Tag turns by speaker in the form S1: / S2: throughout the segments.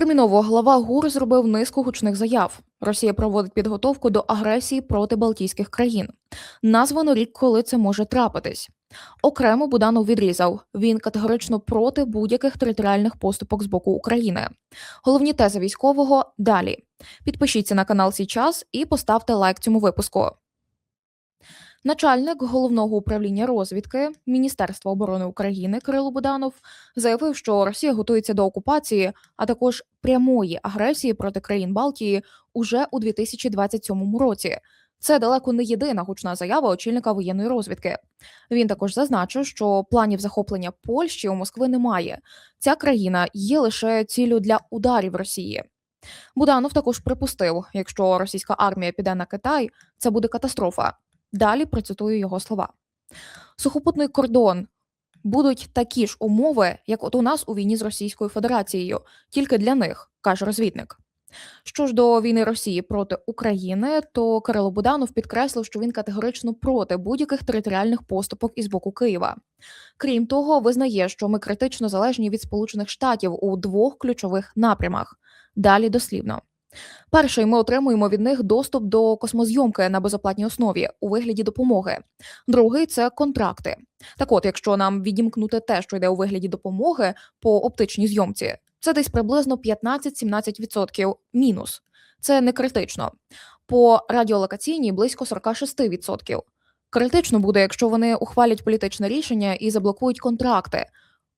S1: Терміново глава ГУР зробив низку гучних заяв. Росія проводить підготовку до агресії проти Балтійських країн. Названо рік, коли це може трапитись. Окремо Буданов відрізав. Він категорично проти будь-яких територіальних поступок з боку України. Головні тези військового далі. Підпишіться на канал Січас і поставте лайк цьому випуску. Начальник головного управління розвідки Міністерства оборони України Кирило Буданов заявив, що Росія готується до окупації, а також прямої агресії проти країн Балтії уже у 2027 році. Це далеко не єдина гучна заява очільника воєнної розвідки. Він також зазначив, що планів захоплення Польщі у Москви немає. Ця країна є лише ціллю для ударів Росії. Буданов також припустив, якщо російська армія піде на Китай, це буде катастрофа. Далі процитую його слова: сухопутний кордон будуть такі ж умови, як от у нас у війні з Російською Федерацією, тільки для них, каже розвідник. Що ж до війни Росії проти України, то Кирило Буданов підкреслив, що він категорично проти будь-яких територіальних поступок із боку Києва. Крім того, визнає, що ми критично залежні від Сполучених Штатів у двох ключових напрямах. Далі дослівно. Перший ми отримуємо від них доступ до космозйомки на безоплатній основі у вигляді допомоги. Другий це контракти. Так, от, якщо нам відімкнути те, що йде у вигляді допомоги по оптичній зйомці, це десь приблизно 15-17% мінус. Це не критично. По радіолокаційній близько 46%. Критично буде, якщо вони ухвалять політичне рішення і заблокують контракти.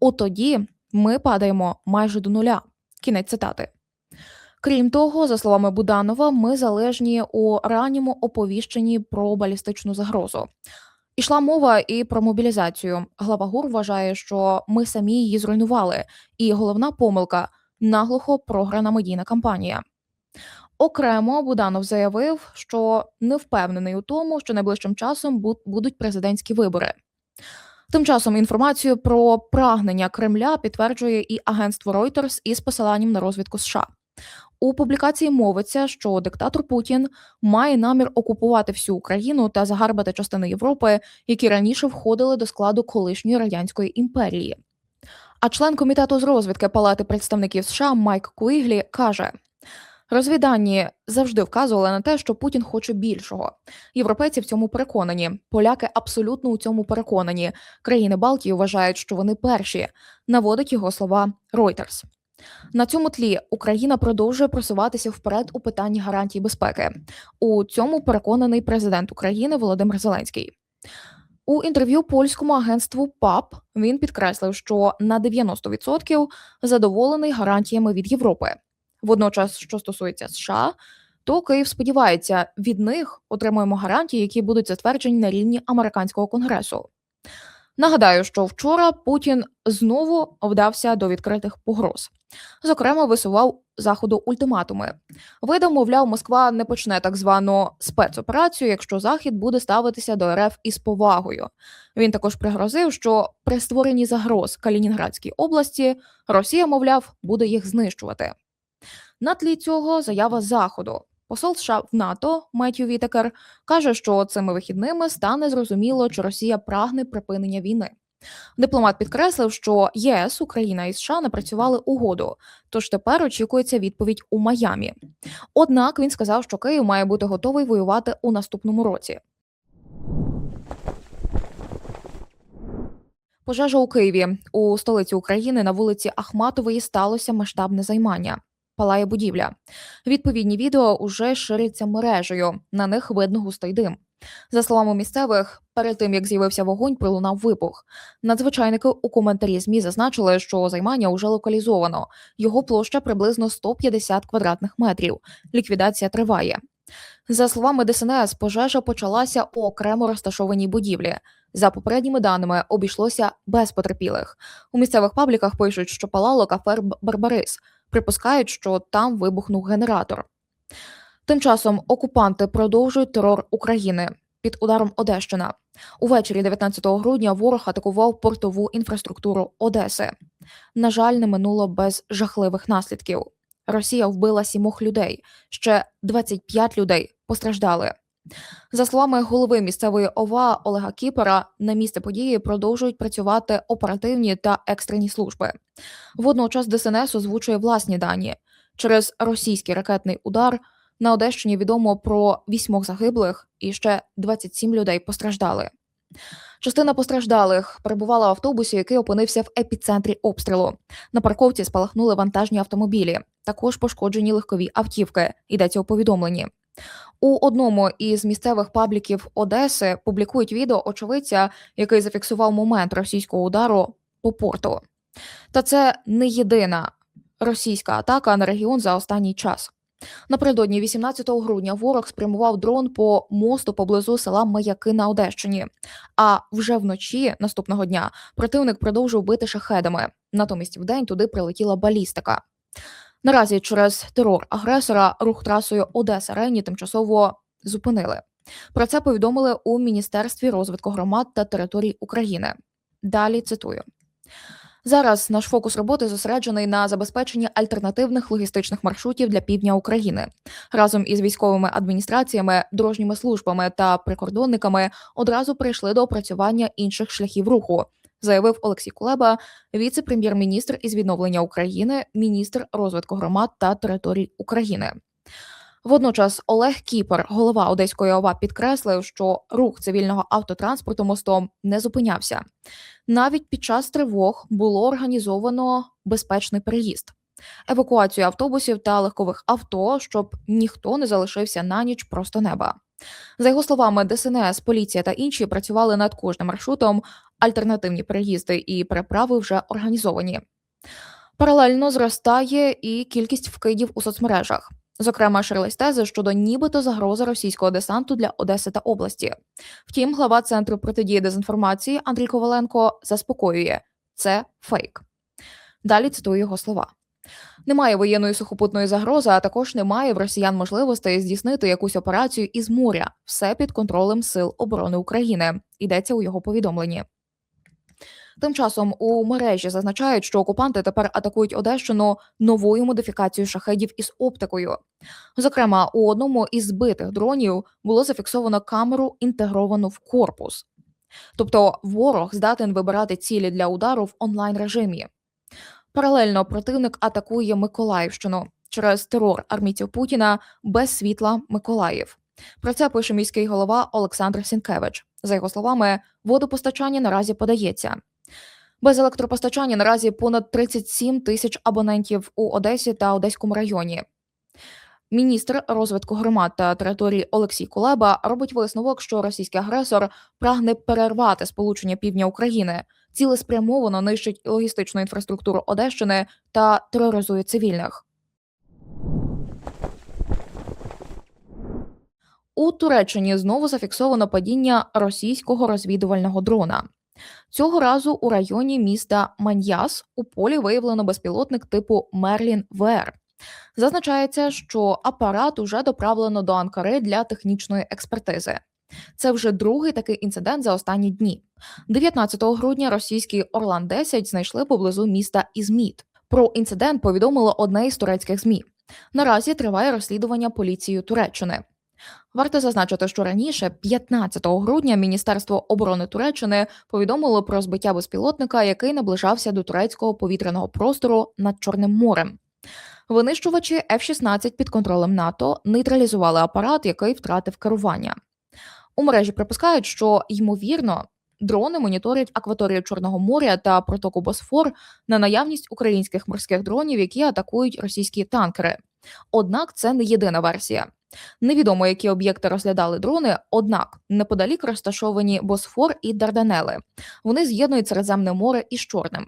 S1: От тоді ми падаємо майже до нуля. Кінець цитати. Крім того, за словами Буданова, ми залежні у ранньому оповіщенні про балістичну загрозу. Ішла мова і про мобілізацію. Глава ГУР вважає, що ми самі її зруйнували, і головна помилка наглухо програна медійна кампанія. Окремо Буданов заявив, що не впевнений у тому, що найближчим часом будуть президентські вибори. Тим часом інформацію про прагнення Кремля підтверджує і агентство Reuters із посиланням на розвідку США. У публікації мовиться, що диктатор Путін має намір окупувати всю Україну та загарбати частини Європи, які раніше входили до складу колишньої радянської імперії. А член комітету з розвідки Палати представників США Майк Куіглі каже: розвіданні завжди вказували на те, що Путін хоче більшого. Європейці в цьому переконані. Поляки абсолютно у цьому переконані. Країни Балтії вважають, що вони перші. Наводить його слова Reuters. На цьому тлі Україна продовжує просуватися вперед у питанні гарантій безпеки. У цьому переконаний президент України Володимир Зеленський. У інтерв'ю польському агентству ПАП він підкреслив, що на 90% задоволений гарантіями від Європи. Водночас, що стосується США, то Київ сподівається, від них отримуємо гарантії, які будуть затверджені на рівні американського конгресу. Нагадаю, що вчора Путін знову вдався до відкритих погроз. Зокрема, висував заходу ультиматуми. Видав, мовляв, Москва не почне так звану спецоперацію, якщо Захід буде ставитися до РФ із повагою. Він також пригрозив, що при створенні загроз Калінінградській області Росія, мовляв, буде їх знищувати. На тлі цього заява Заходу. Посол США в НАТО Меттью Вітекер каже, що цими вихідними стане зрозуміло, чи Росія прагне припинення війни. Дипломат підкреслив, що ЄС, Україна і США напрацювали угоду, тож тепер очікується відповідь у Майамі. Однак він сказав, що Київ має бути готовий воювати у наступному році. Пожежа у Києві у столиці України на вулиці Ахматової сталося масштабне займання палає будівля. Відповідні відео уже ширяться мережею. На них видно густий дим. За словами місцевих, перед тим як з'явився вогонь, пролунав вибух. Надзвичайники у коментарі змі зазначили, що займання уже локалізовано. Його площа приблизно 150 квадратних метрів. Ліквідація триває. За словами ДСНС, пожежа почалася у окремо розташованій будівлі. За попередніми даними обійшлося без потерпілих. У місцевих пабліках пишуть, що палало кафе Барбарис. Припускають, що там вибухнув генератор. Тим часом окупанти продовжують терор України під ударом Одещина. Увечері 19 грудня ворог атакував портову інфраструктуру Одеси. На жаль, не минуло без жахливих наслідків. Росія вбила сімох людей, ще 25 людей постраждали. За словами голови місцевої ОВА Олега Кіпера, на місце події продовжують працювати оперативні та екстрені служби. Водночас ДСНС озвучує власні дані. Через російський ракетний удар на Одещині відомо про вісьмох загиблих і ще 27 людей постраждали. Частина постраждалих перебувала в автобусі, який опинився в епіцентрі обстрілу. На парковці спалахнули вантажні автомобілі, також пошкоджені легкові автівки. Йдеться у повідомленні. У одному із місцевих пабліків Одеси публікують відео очевидця, який зафіксував момент російського удару по порту. Та це не єдина російська атака на регіон за останній час. Напередодні 18 грудня ворог спрямував дрон по мосту поблизу села Маяки на Одещині. А вже вночі наступного дня противник продовжив бити шахедами. Натомість вдень туди прилетіла балістика. Наразі через терор агресора рух трасою Одеса Рені тимчасово зупинили. Про це повідомили у Міністерстві розвитку громад та територій України. Далі цитую. Зараз наш фокус роботи зосереджений на забезпеченні альтернативних логістичних маршрутів для півдня України. Разом із військовими адміністраціями, дорожніми службами та прикордонниками одразу прийшли до опрацювання інших шляхів руху, заявив Олексій Кулеба, віце-прем'єр-міністр із відновлення України, міністр розвитку громад та територій України. Водночас Олег Кіпер, голова Одеської ОВА, підкреслив, що рух цивільного автотранспорту мостом не зупинявся. Навіть під час тривог було організовано безпечний переїзд, евакуацію автобусів та легкових авто, щоб ніхто не залишився на ніч просто неба. За його словами, ДСНС, поліція та інші працювали над кожним маршрутом. Альтернативні переїзди і переправи вже організовані. Паралельно зростає і кількість вкидів у соцмережах. Зокрема, ширились тези щодо нібито загрози російського десанту для Одеси та області. Втім, глава центру протидії дезінформації Андрій Коваленко заспокоює це фейк. Далі цитую його слова. Немає воєнної сухопутної загрози, а також немає в росіян можливостей здійснити якусь операцію із моря. Все під контролем Сил оборони України. Йдеться у його повідомленні. Тим часом у мережі зазначають, що окупанти тепер атакують Одещину новою модифікацією шахедів із оптикою. Зокрема, у одному із збитих дронів було зафіксовано камеру, інтегровану в корпус. Тобто ворог здатен вибирати цілі для удару в онлайн режимі. Паралельно противник атакує Миколаївщину через терор армійців Путіна без світла Миколаїв. Про це пише міський голова Олександр Сінкевич. За його словами, водопостачання наразі подається. Без електропостачання наразі понад 37 тисяч абонентів у Одесі та Одеському районі. Міністр розвитку громад та території Олексій Кулеба робить висновок, що російський агресор прагне перервати сполучення півдня України, цілеспрямовано нищить логістичну інфраструктуру Одещини та тероризує цивільних. У Туреччині знову зафіксовано падіння російського розвідувального дрона. Цього разу у районі міста Маньяс у полі виявлено безпілотник типу Мерлін ВР. Зазначається, що апарат уже доправлено до Анкари для технічної експертизи. Це вже другий такий інцидент за останні дні. 19 грудня російський Орлан 10 знайшли поблизу міста Ізміт. Про інцидент повідомило одне із турецьких змі. Наразі триває розслідування поліцією Туреччини. Варто зазначити, що раніше, 15 грудня, Міністерство оборони Туреччини повідомило про збиття безпілотника, який наближався до турецького повітряного простору над Чорним морем. Винищувачі F-16 під контролем НАТО нейтралізували апарат, який втратив керування. У мережі припускають, що ймовірно дрони моніторять акваторію Чорного моря та протоку Босфор на наявність українських морських дронів, які атакують російські танкери. Однак це не єдина версія. Невідомо, які об'єкти розглядали дрони, однак неподалік розташовані Босфор і Дарданели. Вони з'єднують Середземне море із Чорним.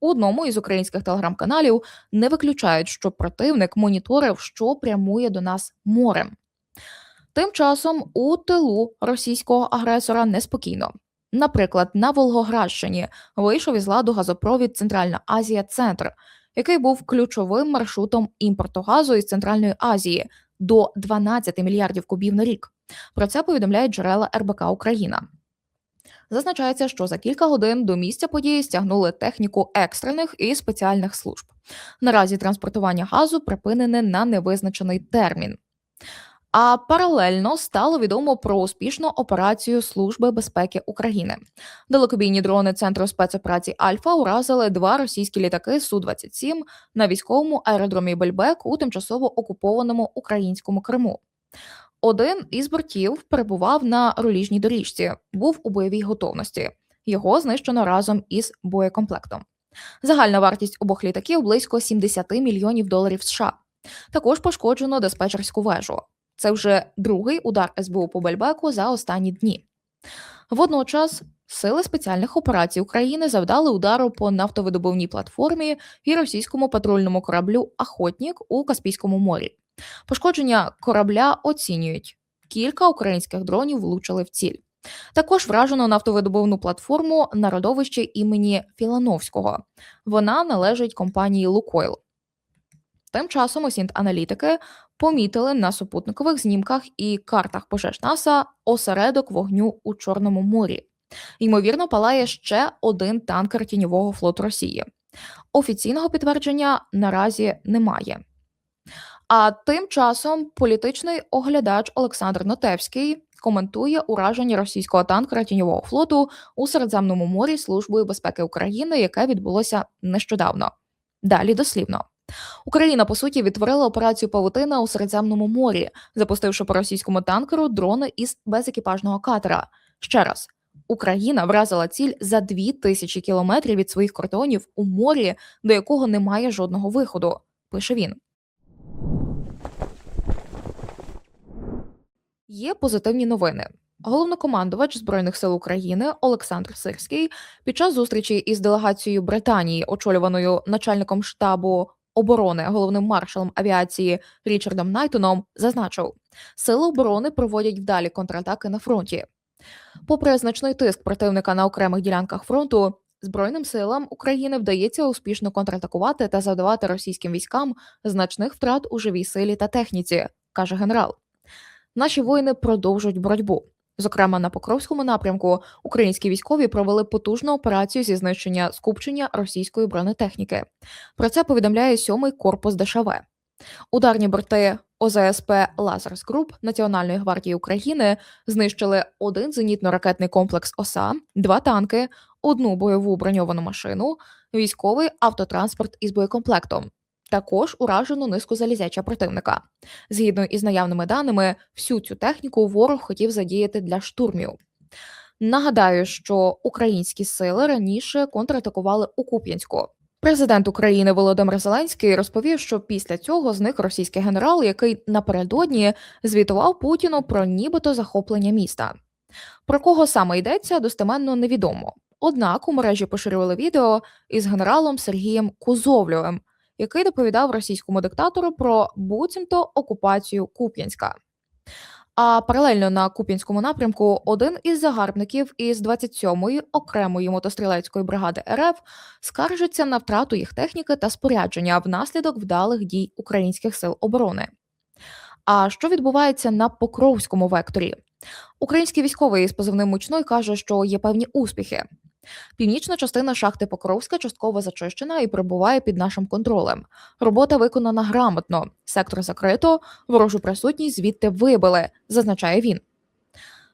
S1: У одному із українських телеграм-каналів не виключають, що противник моніторив, що прямує до нас морем. Тим часом у тилу російського агресора неспокійно. Наприклад, на Волгоградщині вийшов із ладу газопровід Центральна Азія Центр, який був ключовим маршрутом імпорту газу із Центральної Азії до 12 мільярдів кубів на рік. Про це повідомляють джерела РБК Україна. Зазначається, що за кілька годин до місця події стягнули техніку екстрених і спеціальних служб. Наразі транспортування газу припинене на невизначений термін. А паралельно стало відомо про успішну операцію Служби безпеки України. Далекобійні дрони Центру спецоперацій Альфа уразили два російські літаки су 27 на військовому аеродромі Бельбек у тимчасово окупованому українському Криму. Один із бортів перебував на руліжній доріжці, був у бойовій готовності. Його знищено разом із боєкомплектом. Загальна вартість обох літаків близько 70 мільйонів доларів США. Також пошкоджено диспетчерську вежу. Це вже другий удар СБУ по Бельбеку за останні дні. Водночас сили спеціальних операцій України завдали удару по нафтовидобувній платформі і російському патрульному кораблю Охотнік у Каспійському морі. Пошкодження корабля оцінюють. Кілька українських дронів влучили в ціль. Також вражено нафтовидобувну платформу на родовищі імені Філановського. Вона належить компанії Лукойл. Тим часом осінт-аналітики помітили на супутникових знімках і картах пожеж НАСА осередок вогню у Чорному морі. Ймовірно, палає ще один танкер тіньового флоту Росії. Офіційного підтвердження наразі немає. А тим часом політичний оглядач Олександр Нотевський коментує ураження російського танкера тіньового флоту у Середземному морі Службою безпеки України, яке відбулося нещодавно. Далі дослівно. Україна по суті відтворила операцію Павутина у Середземному морі, запустивши по російському танкеру дрони із безекіпажного катера. Ще раз, Україна вразила ціль за дві тисячі кілометрів від своїх кордонів у морі, до якого немає жодного виходу. Пише він. Є позитивні новини. Головнокомандувач збройних сил України Олександр Сирський під час зустрічі із делегацією Британії, очолюваною начальником штабу оборони, головним маршалом авіації Річардом Найтоном, зазначив, сили оборони проводять вдалі контратаки на фронті. Попри значний тиск противника на окремих ділянках фронту, Збройним силам України вдається успішно контратакувати та завдавати російським військам значних втрат у живій силі та техніці, каже генерал. Наші воїни продовжують боротьбу. Зокрема, на Покровському напрямку українські військові провели потужну операцію зі знищення скупчення російської бронетехніки. Про це повідомляє сьомий корпус ДШВ. Ударні борти ОЗСП Лазарс Груп Національної гвардії України знищили один зенітно-ракетний комплекс ОСА, два танки, одну бойову броньовану машину, військовий автотранспорт із боєкомплектом. Також уражено низку залізяча противника. Згідно із наявними даними, всю цю техніку ворог хотів задіяти для штурмів. Нагадаю, що українські сили раніше контратакували у Куп'янську. Президент України Володимир Зеленський розповів, що після цього зник російський генерал, який напередодні звітував Путіну про нібито захоплення міста. Про кого саме йдеться, достеменно невідомо. Однак у мережі поширювали відео із генералом Сергієм Кузовльовим, який доповідав російському диктатору про буцімто окупацію Куп'янська. А паралельно на Куп'янському напрямку один із загарбників із 27-ї окремої мотострілецької бригади РФ скаржиться на втрату їх техніки та спорядження внаслідок вдалих дій українських сил оборони. А що відбувається на Покровському векторі? Український військовий з позивним мучной каже, що є певні успіхи. Північна частина шахти Покровська частково зачищена і перебуває під нашим контролем. Робота виконана грамотно. Сектор закрито, ворожу присутність звідти вибили, зазначає він.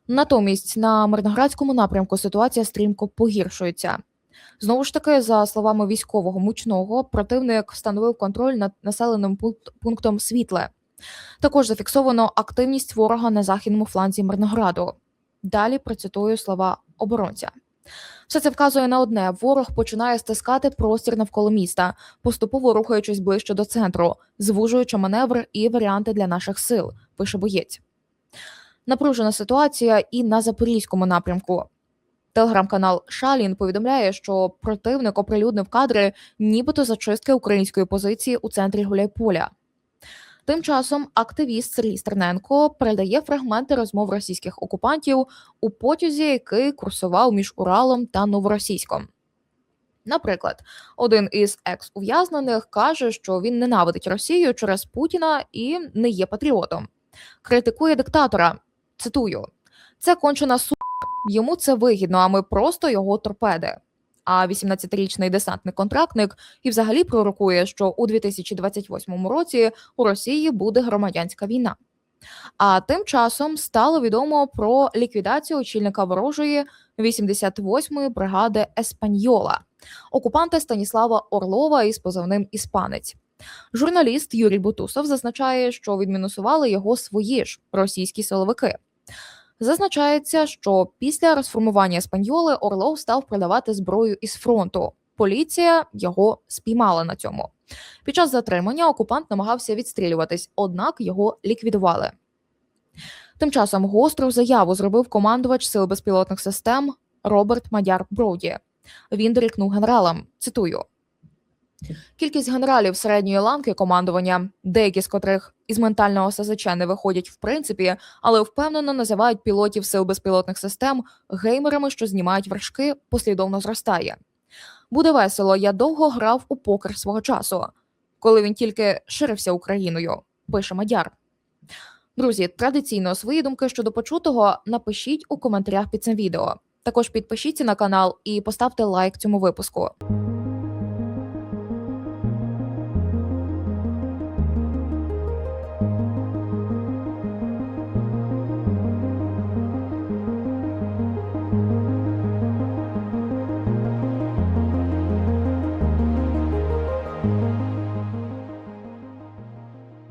S1: Натомість на Мирноградському напрямку ситуація стрімко погіршується. Знову ж таки, за словами військового мучного, противник встановив контроль над населеним пунктом Світле. Також зафіксовано активність ворога на західному фланзі Мирнограду. Далі процитую слова оборонця. Все це вказує на одне: ворог починає стискати простір навколо міста, поступово рухаючись ближче до центру, звужуючи маневр і варіанти для наших сил. Пише боєць. Напружена ситуація і на запорізькому напрямку. Телеграм-канал Шалін повідомляє, що противник оприлюднив кадри, нібито зачистки української позиції у центрі Гуляйполя. Тим часом активіст Сергій Стерненко передає фрагменти розмов російських окупантів у потязі, який курсував між Уралом та Новоросійськом. Наприклад, один із екс-ув'язнених каже, що він ненавидить Росію через Путіна і не є патріотом. Критикує диктатора. Цитую: це кончена су. Йому це вигідно, а ми просто його торпеди. А 18-річний десантний контрактник і взагалі пророкує, що у 2028 році у Росії буде громадянська війна. А тим часом стало відомо про ліквідацію очільника ворожої 88-ї бригади Еспаньола, окупанта Станіслава Орлова із позивним Іспанець. Журналіст Юрій Бутусов зазначає, що відмінусували його свої ж російські силовики. Зазначається, що після розформування Еспаньоли Орлов став продавати зброю із фронту. Поліція його спіймала на цьому. Під час затримання окупант намагався відстрілюватись, однак його ліквідували. Тим часом гостру заяву зробив командувач сил безпілотних систем Роберт Мадяр Броуді. Він дорікнув генералам. Цитую: кількість генералів середньої ланки командування, деякі з котрих із ментального СЗЧ не виходять в принципі, але впевнено називають пілотів сил безпілотних систем геймерами, що знімають вершки, послідовно зростає. Буде весело. Я довго грав у покер свого часу, коли він тільки ширився Україною. Пише Мадяр. Друзі, традиційно свої думки щодо почутого напишіть у коментарях під цим відео. Також підпишіться на канал і поставте лайк цьому випуску.